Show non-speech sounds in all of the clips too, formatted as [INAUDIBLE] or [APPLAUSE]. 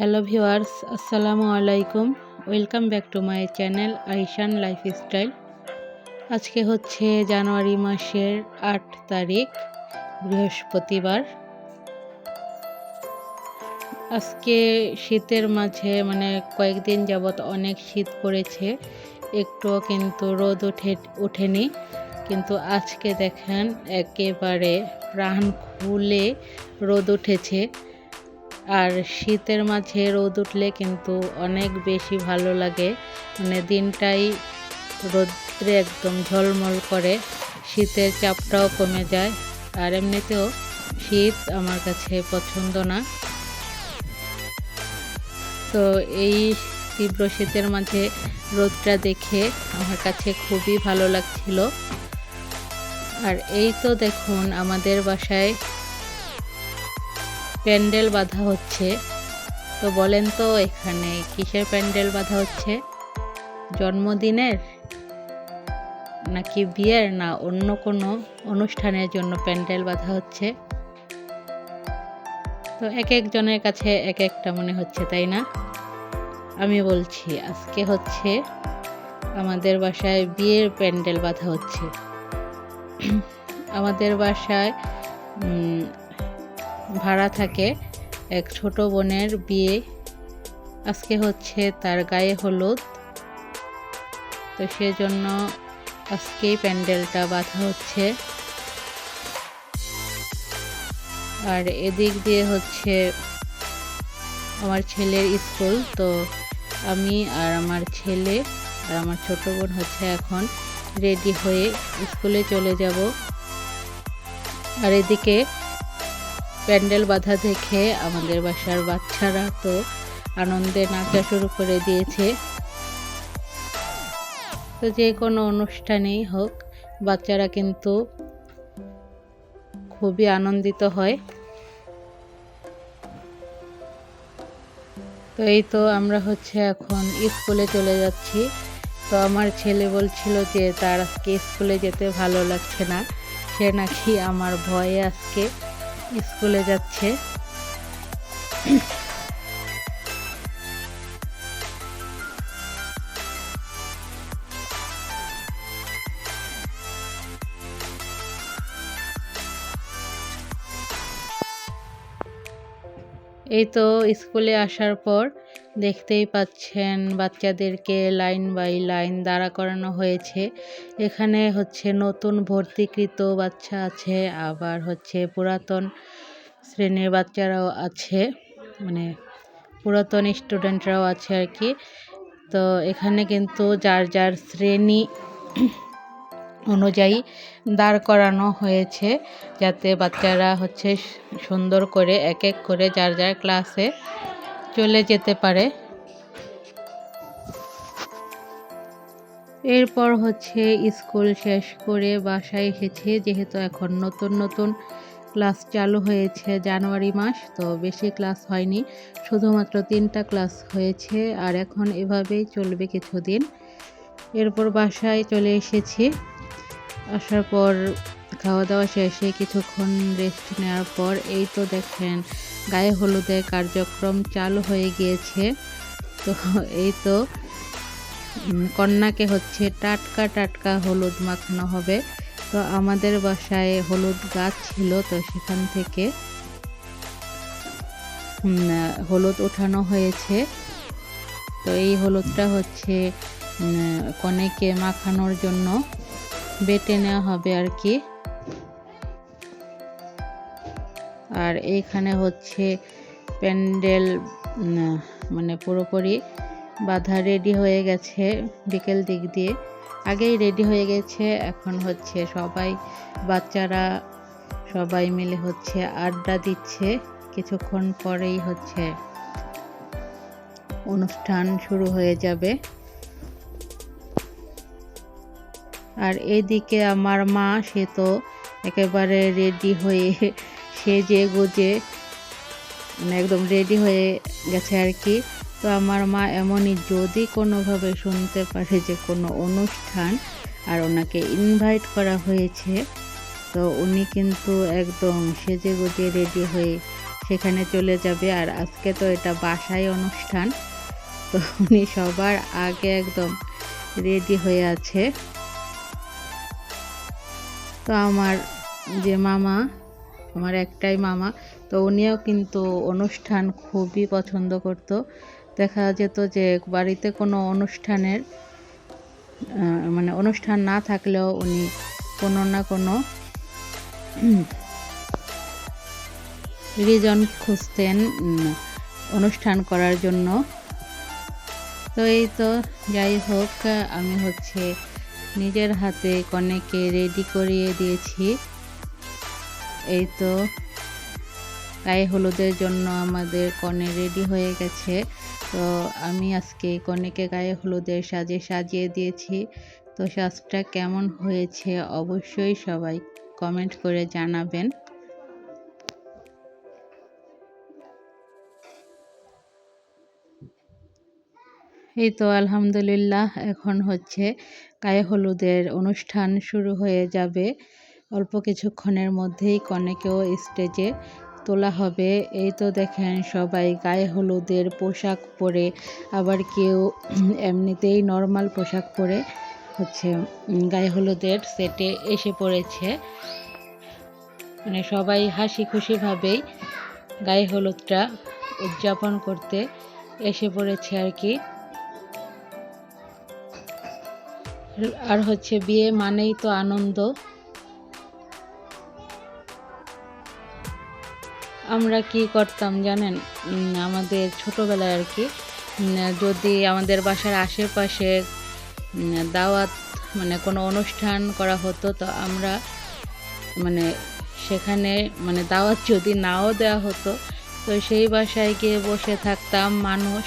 Hello viewers, আসসালামু আলাইকুম। Welcome back to my channel Aishan lifestyle. আজকে হচ্ছে জানুয়ারি মাসের আট তারিখ, বৃহস্পতিবার। আজকে শীতের মাঝে মানে কয়েকদিন যাবৎ অনেক শীত পড়েছে, একটুও কিন্তু রোদ উঠে ওঠেনি। কিন্তু আজকে দেখেন একেবারে প্রাণ খুলে রোদ উঠেছে। আর শীতের মাঝে রোদ উঠলে কিন্তু অনেক বেশি ভালো লাগে। মানে দিনটাই রোদ্রে একদম ঝলমল করে, শীতের চাপটাও কমে যায়। আর এমনিতেও শীত আমার কাছে পছন্দ না। তো এই তীব্র শীতের মাঝে রোদটা দেখে আমার কাছে খুবই ভালো লাগছিল। আর এই তো দেখুন, আমাদের বাসায় প্যান্ডেল বাঁধা হচ্ছে। তো বলেন তো এখানে কিসের প্যান্ডেল বাঁধা হচ্ছে? জন্মদিনের? নাকি বিয়ের? না, অন্য কোনো অনুষ্ঠানের জন্য প্যান্ডেল বাঁধা হচ্ছে? তো এক একজনের কাছে এক একটা মনে হচ্ছে, তাই না? আমি বলছি, আজকে হচ্ছে আমাদের বাসায় বিয়ের প্যান্ডেল বাঁধা হচ্ছে। [CLEARS THROAT] আমাদের বাসায় ভাড়া থাকে। এক ছোট বোনের বিয়ে। আজকে হচ্ছে তার গায়ে হলুদ। তো সেজন্য আজকেই প্যান্ডেলটা বাঁধা হচ্ছে। আর এদিক দিয়ে হচ্ছে আমার ছেলের স্কুল। তো আমি আর আমার ছেলে আর আমার ছোট বোন হচ্ছে এখন রেডি হয়ে স্কুলে চলে যাব। আর এদিকে প্যান্ডেল বাঁধা দেখে আমাদের বাসার বাচ্চারা তো আনন্দে নাচা শুরু করে দিয়েছে। তো যে কোনো অনুষ্ঠানেই হোক, বাচ্চারা কিন্তু খুবই আনন্দিত হয়। তো এই তো আমরা হচ্ছে এখন স্কুলে চলে যাচ্ছি। তো আমার ছেলে বলছিল যে, তার আজকে স্কুলে যেতে ভালো লাগছে না। সে নাকি আমার ভয়ে আজকে স্কুলে যাচ্ছে। এই তো স্কুলে আসার পর দেখতেই পাচ্ছেন বাচ্চাদেরকে লাইন বাই লাইন দাঁড়া করানো হয়েছে। এখানে হচ্ছে নতুন ভর্তিকৃত বাচ্চা আছে, আবার হচ্ছে পুরাতন শ্রেণির বাচ্চারাও আছে মানে পুরাতন স্টুডেন্টরাও আছে আর কি। তো এখানে কিন্তু যার যার শ্রেণি অনুযায়ী দাঁড় করানো হয়েছে, যাতে বাচ্চারা হচ্ছে সুন্দর করে এক এক করে যার যার ক্লাসে চলে যেতে পারে। এরপর হচ্ছে স্কুল শেষ করে বাসায় এসেছে, যেহেতু এখন নতুন নতুন ক্লাস চালু হয়েছে জানুয়ারি মাস, তো বেশি ক্লাস হয়নি। শুধুমাত্র তিনটা ক্লাস হয়েছে, আর এখন এভাবেই চলবে কিছুদিন। এরপর বাসায় চলে এসেছি। আসার পর খাওয়া দাওয়া শেষে কিছুক্ষণ রেস্ট নেওয়ার পর এই তো দেখেন গায়ে হলুদের কার্যক্রম চালু হয়ে গিয়েছে। তো এই তো কন্যাকে হচ্ছে টাটকা টাটকা হলুদ মাখানো হবে। তো আমাদের বাসায় হলুদ গাছ ছিল, তো সেখান থেকে হলুদ ওঠানো হয়েছে। তো এই হলুদটা হচ্ছে কনেকে মাখানোর জন্য বেটে নেওয়া হবে আর কি। আর এইখানে হচ্ছে প্যান্ডেল মানে পুরোপুরি বাধা রেডি হয়ে গেছে বিকেল দিক দিয়ে। আগেই রেডি হয়ে গেছে, এখন হচ্ছে সবাই, বাচ্চারা সবাই মিলে হচ্ছে আড্ডা দিচ্ছে। কিছুক্ষণ পরেই হচ্ছে অনুষ্ঠান শুরু হয়ে যাবে। আর এদিকে আমার মা, সে তো একেবারে রেডি হয়ে সেজে গুজে মানে একদম রেডি হয়ে গেছে আর কি। তো আমার মা এমনই যদি কোনোভাবে শুনতে পারে যে কোনো অনুষ্ঠান, আর ওনাকে ইনভাইট করা হয়েছে, তো উনি কিন্তু একদম সেজে গুজে রেডি হয়ে সেখানে চলে যাবে। আর আজকে তো এটা বাসায় অনুষ্ঠান, তো উনি সবার আগে একদম রেডি হয়ে আছে। তো আমার যে মামা আমার একটাই মামা, তো উনিও কিন্তু অনুষ্ঠান খুবই পছন্দ করতো। দেখা যেত যে বাড়িতে কোনো অনুষ্ঠানের মানে অনুষ্ঠান না থাকলেও উনি কোনো না কোনো রিজন খুঁজতেন অনুষ্ঠান করার জন্য। তো এই তো, যাই হোক, আমি হচ্ছে নিজের হাতে কনেকে রেডি করিয়ে দিয়েছি। এই তো গায়ে হলুদের জন্য আমাদের কনে রেডি হয়ে গেছে। তো আমি আজকে কনেকে গায়ে হলুদের সাজে সাজিয়ে দিয়েছি। তো সাজটা কেমন হয়েছে অবশ্যই সবাই কমেন্ট করে জানাবেন। এই তো আলহামদুলিল্লাহ, এখন হচ্ছে গায়ে হলুদের অনুষ্ঠান শুরু হয়ে যাবে। অল্প কিছুক্ষণের মধ্যেই কনেকেও স্টেজে তোলা হবে। এই তো দেখেন সবাই গায়ে হলুদের পোশাক পরে, আবার কেউ এমনিতেই নর্মাল পোশাক পরে হচ্ছে গায়ে হলুদের সেটে এসে পড়েছে। মানে সবাই হাসি খুশিভাবেই গায়ে হলুদটা উদযাপন করতে এসে পড়েছে আর কি। আর হচ্ছে বিয়ে মানেই তো আনন্দ। আমরা কি করতাম জানেন? আমাদের ছোটোবেলায় আর কি যদি আমাদের বাসার আশেপাশে দাওয়াত মানে কোনো অনুষ্ঠান করা হতো, তো আমরা মানে সেখানে মানে দাওয়াত যদি নাও দেওয়া হতো, তো সেই বাসায় গিয়ে বসে থাকতাম মানুষ।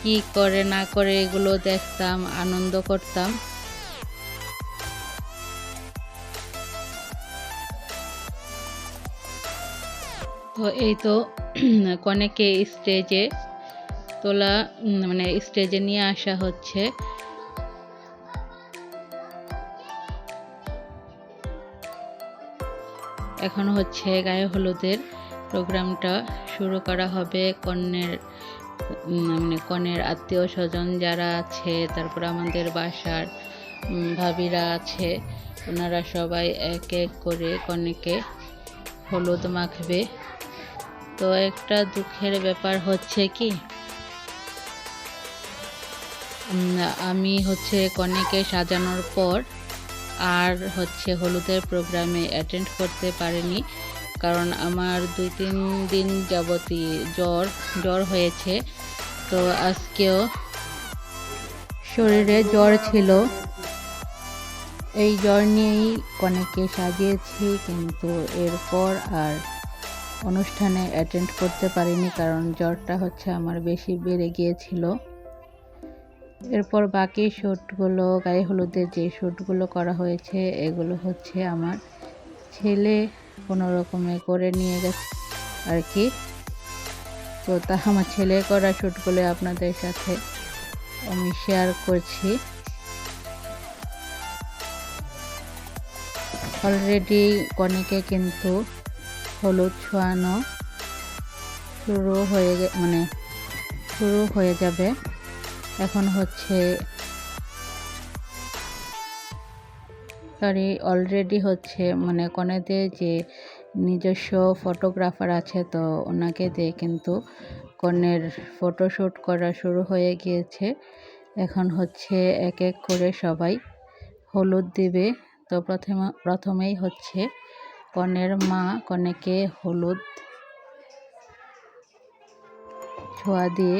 কি করে না করে এগুলো দেখতাম, আনন্দ করতাম। তো এই তো, [CLEARS THROAT] কনেকে স্টেজে তোলা মানে স্টেজে নিয়ে আসা হচ্ছে। এখন হচ্ছে গায়ে হলুদের প্রোগ্রামটা শুরু করা হবে কন্যের মানে কনের আত্মীয় স্বজন যারা আছে, তারপর আমাদের বাসার ভাবিরা আছে, ওনারা সবাই এক এক করে কনেকে হলুদ মাখবে। তো একটা দুঃখের ব্যাপার হচ্ছে কি আমি হচ্ছে কনেকে সাজানোর পর আর হচ্ছে হলুদের প্রোগ্রামে অ্যাটেন্ড করতে পারিনি। কারণ আমার দুই তিন দিন যাবতই জ্বর জ্বর হয়েছে। তো আজকেও শরীরে জ্বর ছিল। এই জ্বর নিয়েই কনেকে সাজিয়েছি, কিন্তু এরপর আর অনুষ্ঠানে অ্যাটেন্ড করতে পারিনি কারণ জ্বরটা হচ্ছে আমার বেশি বেড়ে গিয়েছিল। এরপর বাকি শ্যুটগুলো গায়ে হলুদের যে শ্যুটগুলো করা হয়েছে, এগুলো হচ্ছে আমার ছেলে কোনো রকমে করে নিয়ে গেছে আর কি। তো তা আমার ছেলে করা শ্যুটগুলো আপনাদের সাথে আমি শেয়ার করছি। অলরেডি কনেকে কিন্তু হলুদ ছোঁয়ানো শুরু হয়ে মানে শুরু হয়ে যাবে। এখন হচ্ছে সরি অলরেডি হচ্ছে মানে কনেদের যে নিজস্ব ফটোগ্রাফার আছে তো ওনাকে দিয়ে কিন্তু কনের ফটোশ্যুট করা শুরু হয়ে গিয়েছে। এখন হচ্ছে এক এক করে সবাই হলুদ দিবে। তো প্রথমে প্রথমেই হচ্ছে কনের মা, কনেকে হলুদ ছোঁয়া দিয়ে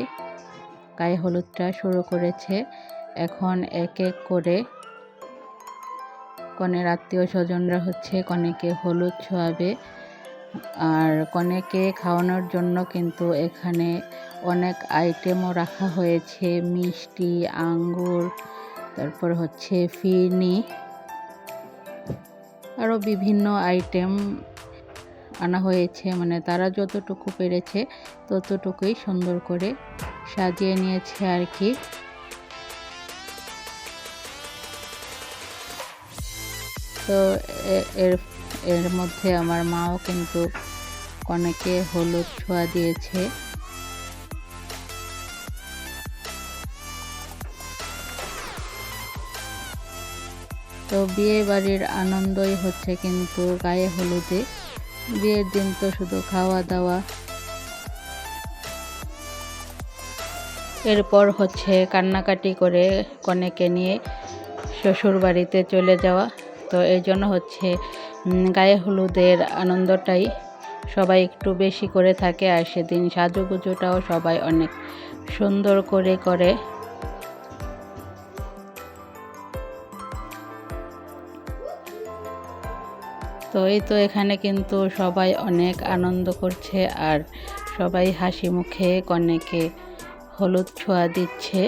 গায়ে হলুদটা শুরু করেছে। এখন এক এক করে কনের আত্মীয় স্বজনরা হচ্ছে কনেকে হলুদ ছোঁয়াবে। আর কনেকে খাওয়ানোর জন্য কিন্তু এখানে অনেক আইটেমও রাখা হয়েছে। মিষ্টি, আঙ্গুর, তারপর হচ্ছে ফিরনি। আরও বিভিন্ন আইটেম আনা হয়েছে মানে তারা যতটুকু পেরেছে ততটুকুই সুন্দর করে সাজিয়ে নিয়েছে আর কি। তো এর এর মধ্যে আমার মাও কিন্তু কনেকে হলুদ ছোঁয়া দিয়েছে। তো বিয়ে বাড়ির আনন্দই হচ্ছে কিন্তু গায়ে হলুদে। বিয়ের দিন তো শুধু খাওয়া দাওয়া। এরপর হচ্ছে কান্নাকাটি করে কনেকে নিয়ে শ্বশুর বাড়িতে চলে যাওয়া। তো এই জন্য হচ্ছে গায়ে হলুদের আনন্দটাই সবাই একটু বেশি করে থাকে আর সেদিন সাজুগুজুটাও সবাই অনেক সুন্দর করে করে তো এই তো এখানে কিন্তু সবাই অনেক আনন্দ করছে আর সবাই হাসি মুখে কনেকে হলুদ ছোঁয়া দিচ্ছে।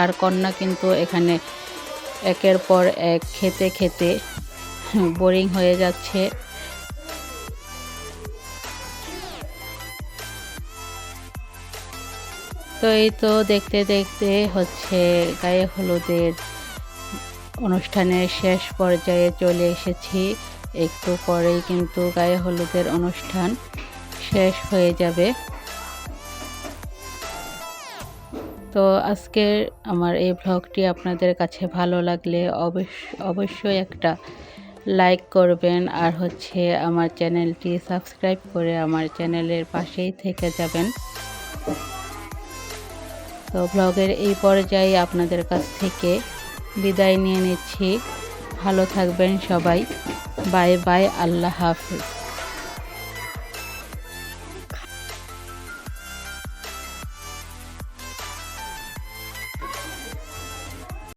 আর কন্যা কিন্তু এখানে একের পর এক খেতে খেতে বোরিং হয়ে যাচ্ছে। তো এই তো দেখতে দেখতে হচ্ছে গায়ে হলুদের অনুষ্ঠানের শেষ পর্যায়ে চলে এসেছি। একটু পরেই কিন্তু গায়ে হলুদের অনুষ্ঠান শেষ হয়ে যাবে। তো আজকে আমার এই ব্লগটি আপনাদের কাছে ভালো লাগলে অবশ্য অবশ্যই একটা লাইক করবেন আর হচ্ছে আমার চ্যানেলটি সাবস্ক্রাইব করে আমার চ্যানেলের পাশেই থেকে যাবেন। তো ব্লগের এই পর্যায়ে আপনাদের কাছ থেকে বিদায় নিয়ে নিচ্ছি। ভালো থাকবেন সবাই। বাই বাই আল্লাহ হাফিজ।